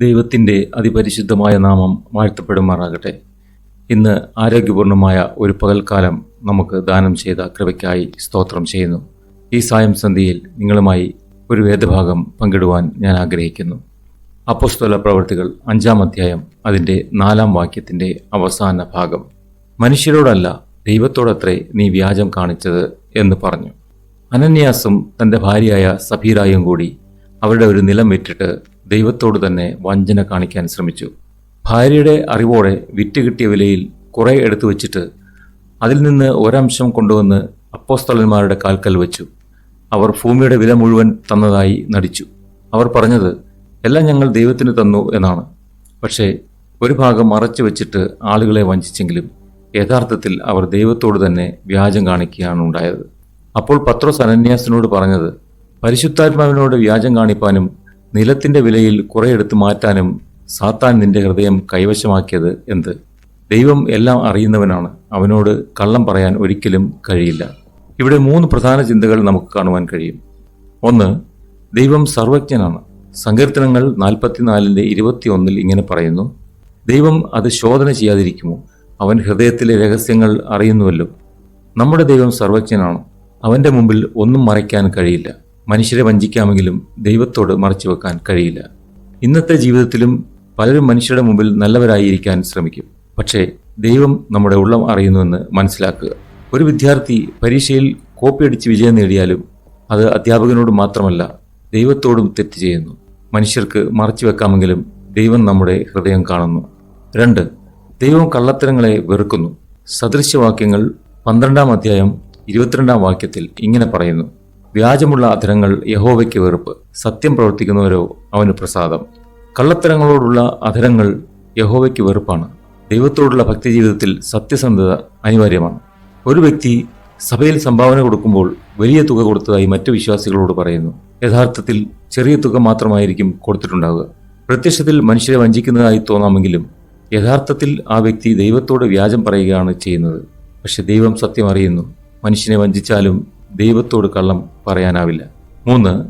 ദൈവത്തിന്റെ അതിപരിശുദ്ധമായ നാമം വാഴ്ത്തപ്പെടുമാറാകട്ടെ. ഇന്ന് ആരോഗ്യപൂർണമായ ഒരു പകൽക്കാലം നമുക്ക് ദാനം ചെയ്ത കൃപയ്ക്കായി സ്തോത്രം ചെയ്യുന്നു. ഈ സായം സന്ധ്യയിൽ നിങ്ങളുമായി ഒരു വേദഭാഗം പങ്കിടുവാൻ ഞാൻ ആഗ്രഹിക്കുന്നു. അപ്പോസ്തല പ്രവർത്തികൾ അഞ്ചാം അധ്യായം അതിന്റെ നാലാം വാക്യത്തിന്റെ അവസാന ഭാഗം. മനുഷ്യരോടല്ല ദൈവത്തോടത്രേ നീ വ്യാജം കാണിച്ചത് എന്ന് പറഞ്ഞു. അനന്യാസും തന്റെ ഭാര്യയായ സഫീറായും കൂടി അവരുടെ ഒരു നിലം വിറ്റിട്ട് ദൈവത്തോട് തന്നെ വഞ്ചന കാണിക്കാൻ ശ്രമിച്ചു. ഭാര്യയുടെ അറിവോടെ വിറ്റ് കിട്ടിയ വിലയിൽ കുറെ എടുത്തു വച്ചിട്ട് അതിൽ നിന്ന് ഒരംശം കൊണ്ടുവന്ന് അപ്പോസ്തലന്മാരുടെ കാൽക്കൽ വെച്ചു. അവർ ഭൂമിയുടെ വില മുഴുവൻ തന്നതായി നടിച്ചു. അവർ പറഞ്ഞത് എല്ലാം ഞങ്ങൾ ദൈവത്തിന് തന്നു എന്നാണ്. പക്ഷേ ഒരു ഭാഗം മറച്ചു വെച്ചിട്ട് ആളുകളെ വഞ്ചിച്ചെങ്കിലും യഥാർത്ഥത്തിൽ അവർ ദൈവത്തോട് തന്നെ വ്യാജം കാണിക്കുകയാണ് ഉണ്ടായത്. അപ്പോൾ പത്രോസ് അനന്യാസിനോട് പറഞ്ഞത് പരിശുദ്ധാത്മാവിനോട് വ്യാജം കാണിപ്പാനും നിലത്തിന്റെ വിലയിൽ കുറെ എടുത്തു മാറ്റാനും സാത്താൻ നിന്റെ ഹൃദയം കൈവശമാക്കിയത് എന്ത്? ദൈവം എല്ലാം അറിയുന്നവനാണ്. അവനോട് കള്ളം പറയാൻ ഒരിക്കലും കഴിയില്ല. ഇവിടെ മൂന്ന് പ്രധാന ചിന്തകൾ നമുക്ക് കാണുവാൻ കഴിയും. ഒന്ന് ദൈവം സർവജ്ഞനാണ്. സങ്കീർത്തനങ്ങൾ നാൽപ്പത്തിനാലിന്റെ ഇരുപത്തിയൊന്നിൽ ഇങ്ങനെ പറയുന്നു ദൈവം അത് ശോധന ചെയ്യാതിരിക്കുമോ? അവൻ ഹൃദയത്തിലെ രഹസ്യങ്ങൾ അറിയുന്നുവല്ലോ. നമ്മുടെ ദൈവം സർവജ്ഞനാണ്. അവന്റെ മുമ്പിൽ ഒന്നും മറയ്ക്കാൻ കഴിയില്ല. മനുഷ്യരെ വഞ്ചിക്കാമെങ്കിലും ദൈവത്തോട് മറച്ചു വെക്കാൻ കഴിയില്ല. ഇന്നത്തെ ജീവിതത്തിലും പലരും മനുഷ്യരുടെ മുമ്പിൽ നല്ലവരായിരിക്കാൻ ശ്രമിക്കും. പക്ഷേ ദൈവം നമ്മുടെ ഉള്ളം അറിയുന്നുവെന്ന് മനസ്സിലാക്കുക. ഒരു വിദ്യാർത്ഥി പരീക്ഷയിൽ കോപ്പിയടിച്ച് വിജയം നേടിയാലും അത് അധ്യാപകനോട് മാത്രമല്ല ദൈവത്തോടും തെറ്റ് ചെയ്യുന്നു. മനുഷ്യർക്ക് മറച്ചു വെക്കാമെങ്കിലും ദൈവം നമ്മുടെ ഹൃദയം കാണുന്നു. രണ്ട് ദൈവം കള്ളത്തരങ്ങളെ വെറുക്കുന്നു. സദൃശ്യവാക്യങ്ങൾ പന്ത്രണ്ടാം അധ്യായം ഇരുപത്തിരണ്ടാം വാക്യത്തിൽ ഇങ്ങനെ പറയുന്നു. വ്യാജമുള്ള അധരങ്ങൾ യഹോവയ്ക്ക് വെറുപ്പ്. സത്യം പ്രവർത്തിക്കുന്നവരോ അവന് പ്രസാദം. കള്ളത്തരങ്ങളോടുള്ള അധരങ്ങൾ യഹോവയ്ക്ക് വെറുപ്പാണ്. ദൈവത്തോടുള്ള ഭക്തി ജീവിതത്തിൽ സത്യസന്ധത അനിവാര്യമാണ്. ഒരു വ്യക്തി സഭയിൽ സംഭാവന കൊടുക്കുമ്പോൾ വലിയ തുക കൊടുത്തതായി മറ്റു വിശ്വാസികളോട് പറയുന്നു. യഥാർത്ഥത്തിൽ ചെറിയ തുക മാത്രമായിരിക്കും കൊടുത്തിട്ടുണ്ടാവുക. പ്രത്യക്ഷത്തിൽ മനുഷ്യരെ വഞ്ചിക്കുന്നതായി തോന്നാമെങ്കിലും യഥാർത്ഥത്തിൽ ആ വ്യക്തി ദൈവത്തോട് വ്യാജം പറയുകയാണ് ചെയ്യുന്നത്. പക്ഷെ ദൈവം സത്യം അറിയുന്നു. മനുഷ്യനെ വഞ്ചിച്ചാലും ദൈവത്തോട് കള്ളം പറയാനാവില്ല. മൂന്ന്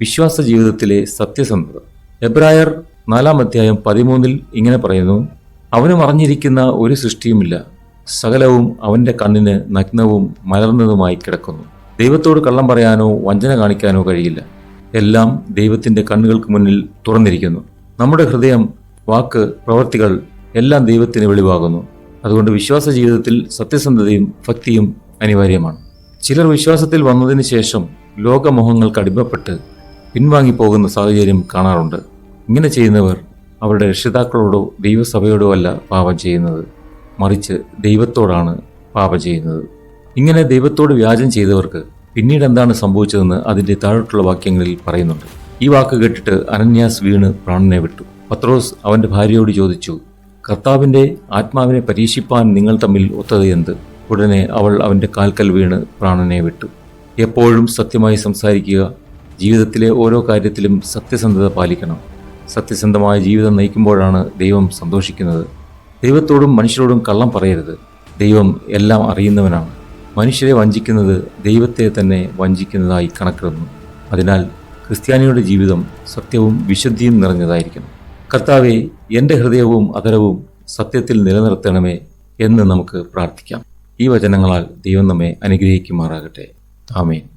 വിശ്വാസ ജീവിതത്തിലെ സത്യസന്ധത. എബ്രായർ നാലാം അധ്യായം പതിമൂന്നിൽ ഇങ്ങനെ പറയുന്നു അവന് മറഞ്ഞിരിക്കുന്ന ഒരു സൃഷ്ടിയുമില്ല. സകലവും അവന്റെ കണ്ണിന് നഗ്നവും മലർന്നതുമായി കിടക്കുന്നു. ദൈവത്തോട് കള്ളം പറയാനോ വഞ്ചന കാണിക്കാനോ കഴിയില്ല. എല്ലാം ദൈവത്തിന്റെ കണ്ണുകൾക്ക് മുന്നിൽ തുറന്നിരിക്കുന്നു. നമ്മുടെ ഹൃദയം വാക്ക് പ്രവർത്തികൾ എല്ലാം ദൈവത്തിന് വെളിവാകുന്നു. അതുകൊണ്ട് വിശ്വാസ ജീവിതത്തിൽ സത്യസന്ധതയും ഭക്തിയും അനിവാര്യമാണ്. ചിലർ വിശ്വാസത്തിൽ വന്നതിന് ശേഷം ലോകമോഹങ്ങൾക്ക് അടിമപ്പെട്ട് പിൻവാങ്ങിപ്പോകുന്ന സാഹചര്യം കാണാറുണ്ട്. ഇങ്ങനെ ചെയ്യുന്നവർ അവരുടെ രക്ഷിതാക്കളോടോ ദൈവസഭയോടോ അല്ല പാപം ചെയ്യുന്നത്. മറിച്ച് ദൈവത്തോടാണ് പാപം ചെയ്യുന്നത്. ഇങ്ങനെ ദൈവത്തോട് വ്യാജം ചെയ്തവർക്ക് പിന്നീട് എന്താണ് സംഭവിച്ചതെന്ന് അതിന്റെ താഴോട്ടുള്ള വാക്യങ്ങളിൽ പറയുന്നുണ്ട്. ഈ വാക്ക് കേട്ടിട്ട് അനന്യാസ് വീണ് പ്രാണനെ വിട്ടു. പത്രോസ് അവന്റെ ഭാര്യയോട് ചോദിച്ചു കർത്താവിന്റെ ആത്മാവിനെ പരീക്ഷിപ്പാൻ നിങ്ങൾ തമ്മിൽ ഒത്തത് എന്ത്? ഉടനെ അവൾ അവന്റെ കാൽക്കൽ വീണ് പ്രാണനെ വിട്ടു. എപ്പോഴും സത്യമായി സംസാരിക്കുക ജീവിതത്തിലെ ഓരോ കാര്യത്തിലും സത്യസന്ധത പാലിക്കണം. സത്യസന്ധമായ ജീവിതം നയിക്കുമ്പോഴാണ് ദൈവം സന്തോഷിക്കുന്നത്. ദൈവത്തോടും മനുഷ്യരോടും കള്ളം പറയരുത്. ദൈവം എല്ലാം അറിയുന്നവനാണ്. മനുഷ്യരെ വഞ്ചിക്കുന്നത് ദൈവത്തെ തന്നെ വഞ്ചിക്കുന്നതായി കണക്കിടുന്നു. അതിനാൽ ക്രിസ്ത്യാനിയുടെ ജീവിതം സത്യവും വിശുദ്ധിയും നിറഞ്ഞതായിരിക്കണം. കർത്താവെ എന്റെ ഹൃദയവും അതരവും സത്യത്തിൽ നിലനിർത്തണമേ എന്ന് നമുക്ക് പ്രാർത്ഥിക്കാം. ഈ വചനങ്ങളാൽ ദൈവം നമ്മെ അനുഗ്രഹിക്കുമാറാകട്ടെ. ആമേൻ.